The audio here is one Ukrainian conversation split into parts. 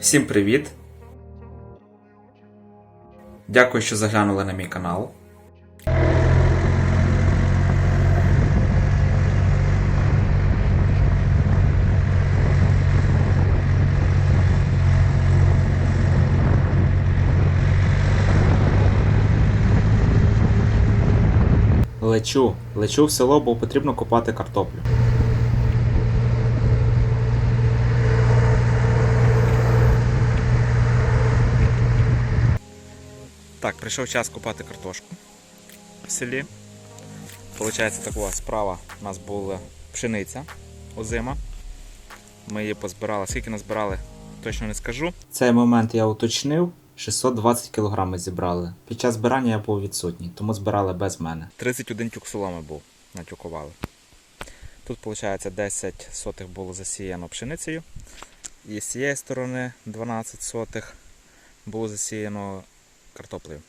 Всім привіт! Дякую, що заглянули на мій канал. Лечу, лечу в село, бо потрібно копати картоплю. Так, прийшов час купати картошку в селі. Получається, така справа у нас була пшениця озима. Ми її позбирали. Скільки назбирали, точно не скажу. Цей момент я уточнив. 620 кг ми зібрали. Під час збирання я був відсутній, тому збирали без мене. 31 тюк соломи був, натюкували. Тут, виходить, 10 сотих було засіяно пшеницею. І з цієї сторони 12 сотих було засіяно картоплею.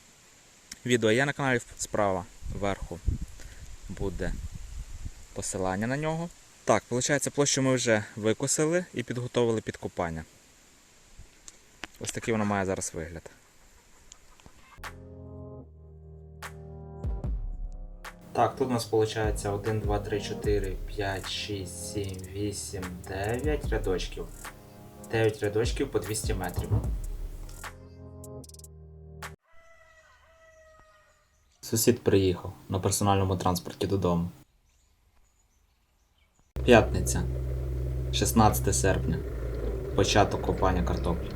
Відео є на каналі справа вверху буде посилання на нього. Так, виходить, площу ми вже викосили і підготовили під копання. Ось такий воно має зараз вигляд. Так, тут у нас виходить 1, 2, 3, 4, 5, 6, 7, 8, 9 рядочків. 9 рядочків по 200 метрів. Сусід приїхав на персональному транспорті додому. П'ятниця, 16 серпня. Початок копання картоплі.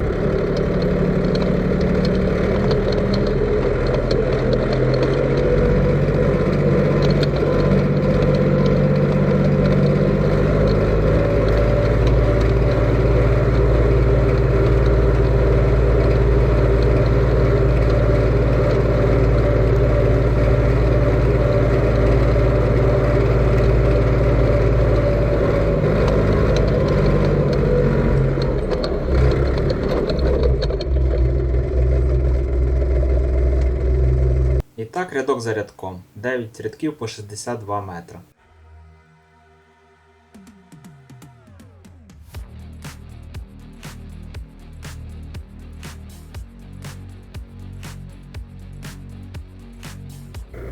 Так рядок за рядком. 9 рядків по 62 метри.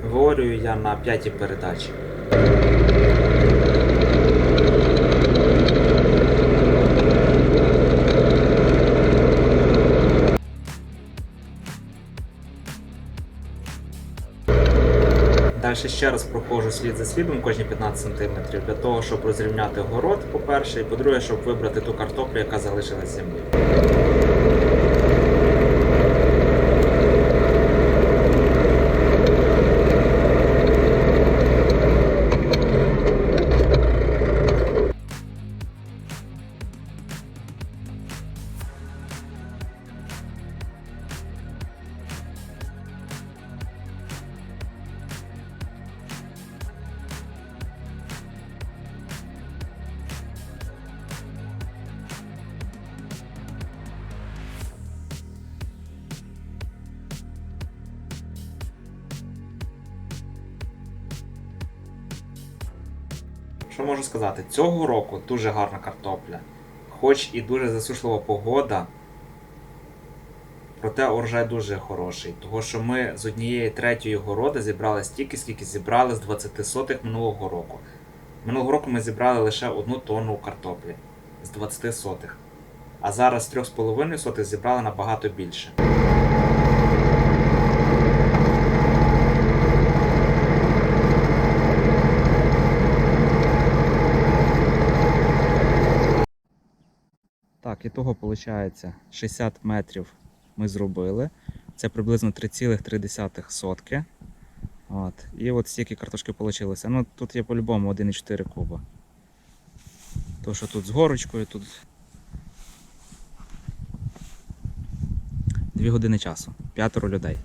Говорю я на п'ятій передачі. Далі ще раз проходжу слід за слідом кожні 15 см для того, щоб розрівняти город, по-перше, і по-друге, щоб вибрати ту картоплю, яка залишилась землі. Що можу сказати? Цього року дуже гарна картопля. Хоч і дуже засушлива погода, проте урожай дуже хороший. Того що ми з однієї третьої городи зібрали стільки, скільки зібрали з 20 сотих минулого року. Минулого року ми зібрали лише одну тонну картоплі з 20 сотих. А зараз з 3,5 сотих зібрали набагато більше. Так, і того виходить 60 метрів ми зробили. Це приблизно 3,3 сотки. От. І от стільки картошки вийшло. Ну тут є по-любому 1,4 куба. То, що тут з горочкою, тут 2 години часу, п'ятеро людей.